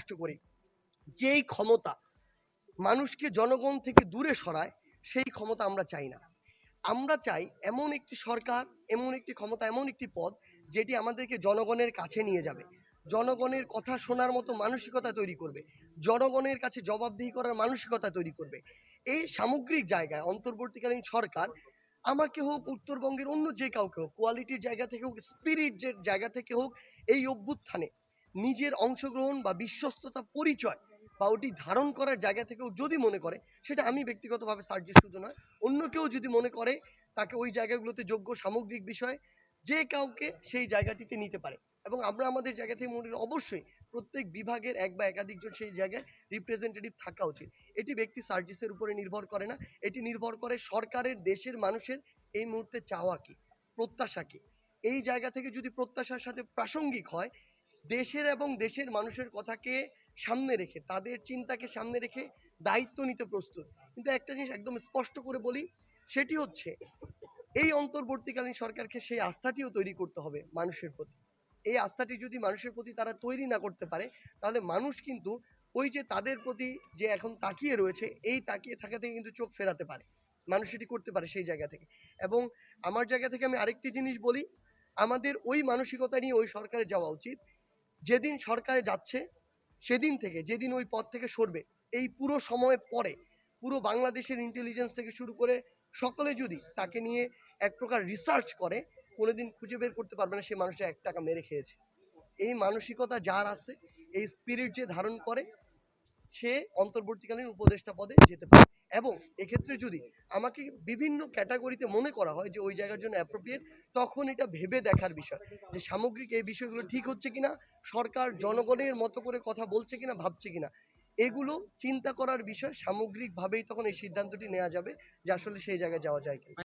স্পষ্ট করি। যেই ক্ষমতা মানুষকে জনগণ থেকে দূরে সরায়, সেই ক্ষমতা আমরা চাই না। আমরা চাই এমন একটি সরকার, এমন একটি ক্ষমতা, এমন একটি পদ যেটি আমাদেরকে জনগণের কাছে নিয়ে যাবে। জনগণের কথা শোনার মতো মানসিকতা তৈরি করবে। জনগণের কাছে জবাবদিহি করার মানসিকতা তৈরি করবে। এই সামগ্রিক জায়গায় অন্তর্বর্তীকালীন সরকার আমাকে হোক, উত্তরবঙ্গের অন্য যে কাউকে হোক কোয়ালিটির জায়গা থেকে হোক স্পিরিটের জায়গা থেকে হোক, এই অভ্যুত্থানে নিজের অংশগ্রহণ বা বিশ্বস্ততা পরিচয় বা ওটি ধারণ করার জায়গা থেকেও যদি মনে করে, সেটা আমি ব্যক্তিগতভাবে সার্জি শুধু নয়। অন্য কেউ যদি মনে করে, তাকে ওই জায়গাগুলোতে যোগ্য সামগ্রিক বিষয় যে কাউকে সেই জায়গাটিতে নিতে পারে। এবং আমরা আমাদের জায়গা থেকে মনে অবশ্যই প্রত্যেক বিভাগের এক বা একাধিকজন সেই জায়গায় রিপ্রেজেন্টেটিভ থাকা উচিত। এটি ব্যক্তি সার্জিসের উপরে নির্ভর করে না। এটি নির্ভর করে সরকারের, দেশের মানুষের এই মুহূর্তে চাওয়া কি, প্রত্যাশা কি। এই জায়গা থেকে যদি প্রত্যাশার সাথে প্রাসঙ্গিক হয় দেশের এবং দেশের মানুষের কথাকে সামনে রেখে, তাদের চিন্তাকে সামনে রেখে দায়িত্ব নিতে প্রস্তুত। কিন্তু একটা জিনিস একদম স্পষ্ট করে বলি, সেটি হচ্ছে এই অন্তর্বর্তীকালীন সরকারকে সেই আস্থাটিও তৈরি করতে হবে মানুষের প্রতি। এই আস্থাটি যদি মানুষের প্রতি তারা তৈরি না করতে পারে, তাহলে মানুষ কিন্তু ওই যে তাদের প্রতি যে এখন তাকিয়ে রয়েছে, এই তাকিয়ে থাকা থেকে কিন্তু চোখ ফেরাতে পারে। মানুষ এটি করতে পারে সেই জায়গা থেকে। এবং আমার জায়গা থেকে আমি আরেকটি জিনিস বলি, আমাদের ওই মানসিকতা নিয়ে ওই সরকারে যাওয়া উচিত। যেদিন সরকারে যাচ্ছে, সেদিন থেকে, যেদিন ওই পদ থেকে সরবে, এই পুরো সময় পরে, পুরো বাংলাদেশের ইন্টেলিজেন্স থেকে শুরু করে সকলে যদি তাকে নিয়ে এক প্রকার রিসার্চ করে, কোনোদিন খুঁজে বের করতে পারবে না, সে মানুষটা এক টাকা মেরে খেয়েছে। এই মানসিকতা যার আছে, এই স্পিরিট যে ধারণ করে সে অন্তর্বর্তীকালীন উপদেষ্টা পদে যেতে পারে। এবং এক্ষেত্রে যদি আমাকে বিভিন্ন ক্যাটাগরিতে মনে করা হয় যে ওই জায়গার জন্য অ্যাপ্রোপ্রিয়েট তখন এটা ভেবে দেখার বিষয় যে সামগ্রিক এই বিষয়গুলো ঠিক হচ্ছে কিনা, সরকার জনগণের মতো করে কথা বলছে কিনা, ভাবছে কিনা, এগুলো চিন্তা করার বিষয় সামগ্রিকভাবেই তখন এই সিদ্ধান্তটি নেওয়া যাবে যে আসলে সেই জায়গায় যাওয়া যায় কিনা।